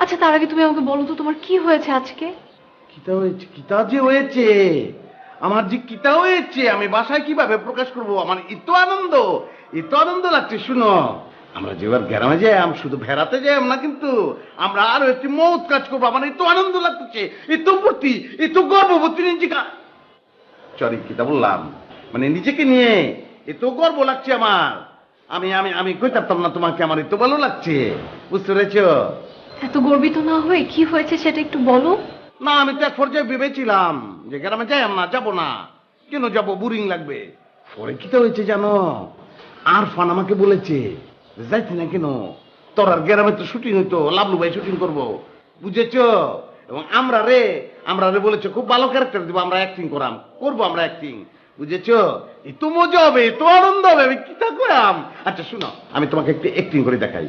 আচ্ছা তার আগে তুমি আমাকে বলো তো, তোমার কি হয়েছে আজকে? কিতা হয়েছে? কিতা যে হয়েছে? আমার যে কিতা হয়েছে, আমি বাসায় কীভাবে প্রকাশ করব? আমার এত আনন্দ এত আনন্দ লাগছে, শুনো। আমরা যেবার গ্রামে যাই আমি শুধু ভেড়াতে যাই না কিন্তু, আমরা আরও একটি মৌত কাজ করব। আমার এত আনন্দ লাগতেছে এত ভর্তি এত গর্ববতী নিজেকে সরি কিতা বললাম। মানে নিজেকে নিয়ে এত গর্ব লাগছে আমার। আমি আমি আমি কই পারতাম না তোমাকে, আমার এত ভালো লাগছে। বুঝতে পেরেছ? এত গর্বিত না হয়ে কি হয়েছে সেটা একটু বলো। না, আমি তো এক পর্যায়ে ভেবেছিলাম যে গ্রামে যাই না, যাব না। কেন যাব? বোরিং লাগবে। পরে কি তো হয়েছে জানো? আর ফান আমাকে বলেছে যে যাইতি না কেন? তোর আর গ্রামে তো শুটিং হইতো লাভলু ভাই শুটিং করব। বুঝেছ? এবং আমরা রে আমরা রে বলেছে, খুব ভালো ক্যারেক্টার দিব, আমরা অ্যাক্টিং করাম। করব আমরা অ্যাক্টিং বুঝেছ? এত মজা হবে এত আনন্দ হবে, আমি কি তা আচ্ছা শুনো, আমি তোমাকে একটু অ্যাক্টিং করে দেখাই।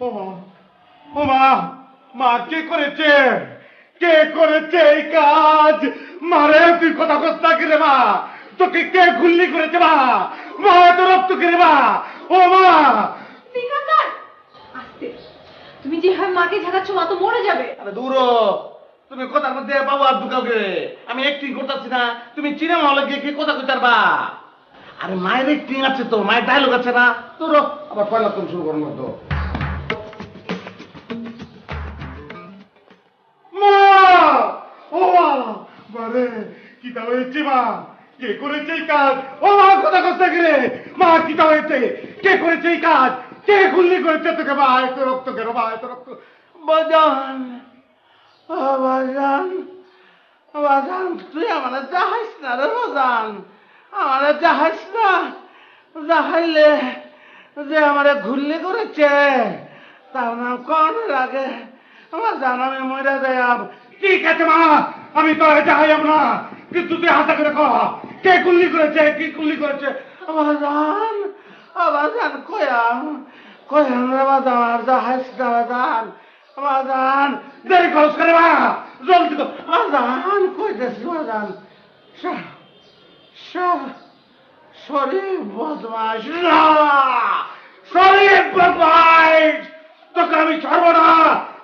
ও মা ও মা মা কে করেছে? কে করেছে এই কাজ? মারে তুই কথা কস্তা রে মা? তোকে কে গুল্লি করেছে মা? মা তো রক্ত করে মা? ও মা! তুমি যেভাবে মাকে ঝাঁকাচ্ছ মা তো মরে যাবে। আরে দূর তুমি কথার মধ্যে বাবু আর ঢুকাওকে আমি অ্যাক্টিং করতেছি না তুমি সিনেমা হলে গিয়ে কি কথা কইতার বা আরে মায়ের অ্যাক্টিং আছে তো মায়ের ডায়লগ আছে না? তোর আবার পয়লা তুমি শুরু করার মতো। মারে কি তা হয়েছে, মা? কে করেছে এই কাজ? ও, মা, কথা কথা গেলে। মা, কি তা হয়েছে? কে করেছে এই কাজ? কে গুল্লি করেছে তোকে? মা, এত রক্ত কেন? মা, এত রক্ত। বাজান বাজান বাজান তুই আমার যাহাইস না রে বাজান আমার যাহাইস না। যাহাইলে যে আমার ঘুরলি করেছে, তার নাম কোন লাগে আমার জান, আমি মরে যাইব ঠিক আছে, মা। আমি তো যাইব না। কিন্তু তুই হাসা করে কহ কে গুল্লি করেছে? কি গুল্লি করেছে? আমার জান আমার জান কয়াম কয়াম রে বাজান আমার যাহাইস না বাজান বাজান দেরি খরচ করে মা? জলদি কর বাজান কই যাস বাজান সরি বদমাস না সরি বদমাস তোকে আমি ছাড়বো না।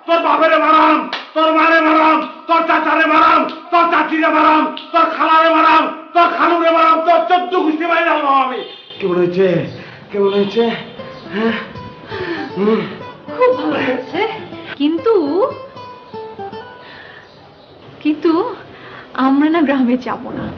তোর বাপেরে মারাম, তোর মারে মারাম। তোর চাচারে মারাম তোর চাচিরে মারাম তোর খালারে মারাম তোর খালুরে মারাম তোর চোদ্দ গুষ্টি মারি যাব আমি। কেমন হয়েছে? কেমন হয়েছে? হ্যাঁ? হুম। খুব ভালো হয়েছে। কিন্তু কিন্তু আমরা না গ্রামে যাব না।